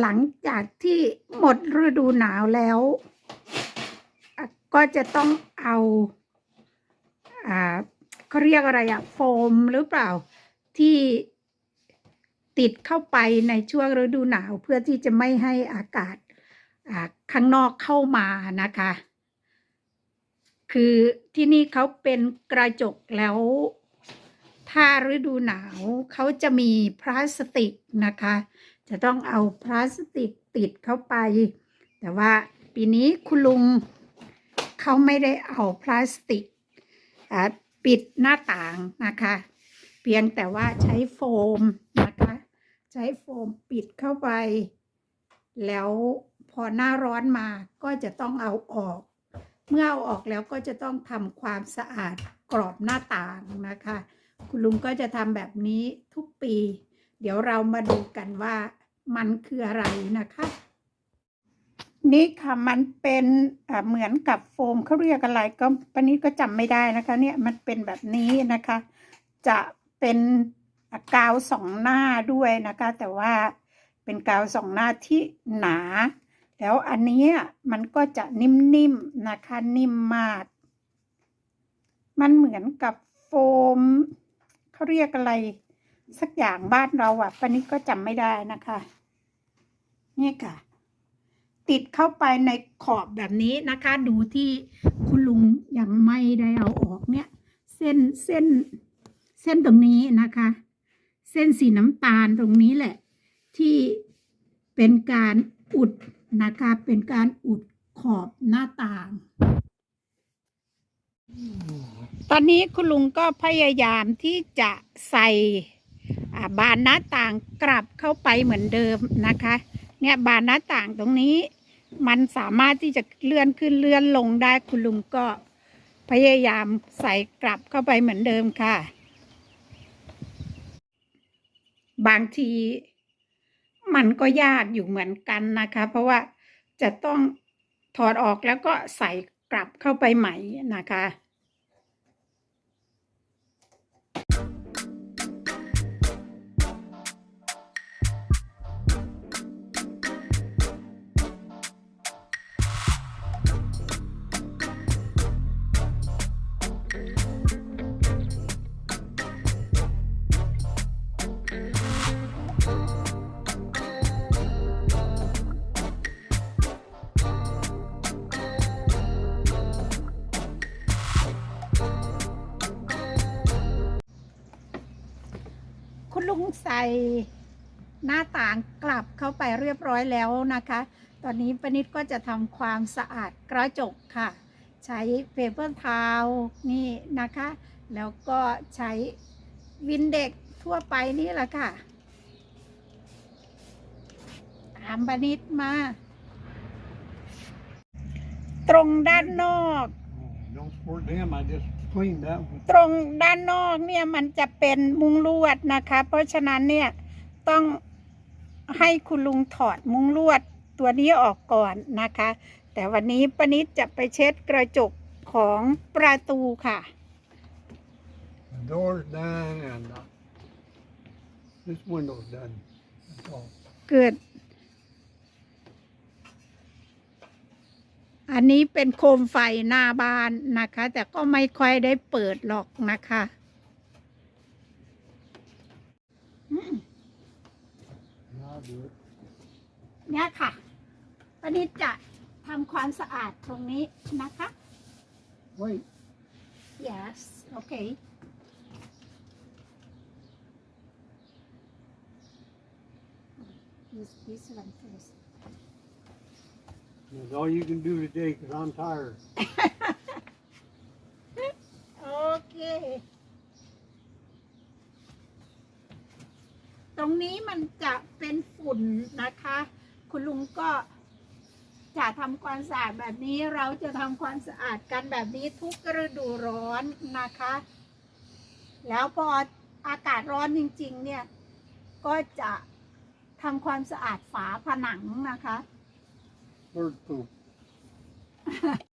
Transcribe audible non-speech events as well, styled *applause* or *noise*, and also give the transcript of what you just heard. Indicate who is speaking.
Speaker 1: หลังจากที่หมดฤดูหนาวแล้ว ก็จะต้องเอาอ่าเขาเรียกอะไรอะโฟมหรือเปล่าที่ติดเข้าไปในช่วงฤดูหนาวเพื่อที่จะไม่ให้อากาศอ่าข้างนอกเข้ามานะคะ คือที่นี่เขาเป็นกระจกแล้ว ถ้าฤดูหนาวเขาจะมีพลาสติกนะคะ จะต้องเอาพลาสติกติดเข้าไป แต่ว่าปีนี้คุณลุงเขาไม่ได้เอาพลาสติกปิดหน้าต่างนะคะ เพียงแต่ว่าใช้โฟมนะคะ ใช้โฟมปิดเข้าไป แล้วพอหน้าร้อนมาก็จะต้องเอาออก เมื่อเอาออกแล้วก็จะต้องทำความสะอาดกรอบหน้าต่างนะคะ คุณลุงก็จะทำแบบนี้ทุกปี เดี๋ยวเรามาดูกันว่า มันคืออะไรนะคะนี่ค่ะมันเป็นเหมือนกับโฟมเขาเรียกอะไรก็ปนี้ก็จำไม่ได้นะคะ เนี่ยมันเป็นแบบนี้นะคะ จะเป็นกาวสองหน้าด้วยนะคะ แต่ว่าเป็นกาวสองหน้าที่หนา แล้วอันนี้มันก็จะนิ่มๆนะคะนิ่มมาก มันเหมือนกับโฟมเขาเรียกอะไร สักอย่างบ้านเราอะปนนี้ก็จำไม่ได้นะคะ นี่ค่ะ ติดเข้าไปในขอบแบบนี้นะคะ ดูที่คุณลุงยังไม่ได้เอาออกเนี่ย เส้นเส้น เส้นตรงนี้นะคะ เส้นสีน้ำตาลตรงนี้แหละ ที่เป็นการอุดนะคะ เป็นการอุดขอบหน้าต่าง ตอนนี้คุณลุงก็พยายามที่จะใส่บานหน้าต่างกลับเข้าไปเหมือนเดิมนะคะ เนี่ยบานหน้าต่างตรงนี้ มันสามารถที่จะเลื่อนขึ้นเลื่อนลงได้คุณลุงก็พยายามใส่กลับเข้าไปเหมือนเดิมค่ะ บางทีมันก็ยากอยู่เหมือนกันนะคะ เพราะว่าจะต้องถอดออกแล้วก็ใส่กลับเข้าไปใหม่นะคะ งใส่หน้าต่างกลับเข้าไปเรียบร้อยแล้วนะคะ ตอนนี้ปนิดก็จะทำความสะอาดกระจกค่ะ ใช้เปเปอร์ทาวนี่นะคะ แล้วก็ใช้วินเด็กทั่วไปนี่แหละค่ะ ตามปนิดมา ตรงด้านนอก
Speaker 2: don't squirt them, I just.
Speaker 1: ตรงด้านนอกเนี่ยมันจะเป็นมุ้งลวดนะคะ เพราะฉะนั้นเนี่ยต้องให้คุณลุงถอดมุ้งลวดตัวนี้ออกก่อนนะคะ แต่วันนี้ปนิดจะไปเช็ดกระจกของประตูค่ะ
Speaker 2: The door's done and uh, this window's done. That's all.
Speaker 1: เกิด อันนี้เป็นโคมไฟหน้าบ้านนะคะ แต่ก็ไม่ค่อยได้เปิดหรอกนะคะอืม
Speaker 2: I'll do it.
Speaker 1: เนี่ยค่ะปนิดจะทำความสะอาดตรงนี้นะคะ
Speaker 2: Wait,
Speaker 1: yes okay this this one first
Speaker 2: that's all you can do today because I'm tired.
Speaker 1: โอเคตรงนี้มันจะเป็นฝุ่นนะคะ คุณลุงก็จะทำความสะอาดแบบนี้เราจะทำความสะอาดกันแบบนี้ทุกฤดูร้อนนะคะ แล้วพออากาศร้อนจริง ๆ เนี่ย ก็จะทำความสะอาดฝาผนังนะคะ
Speaker 2: Bird poop. *laughs*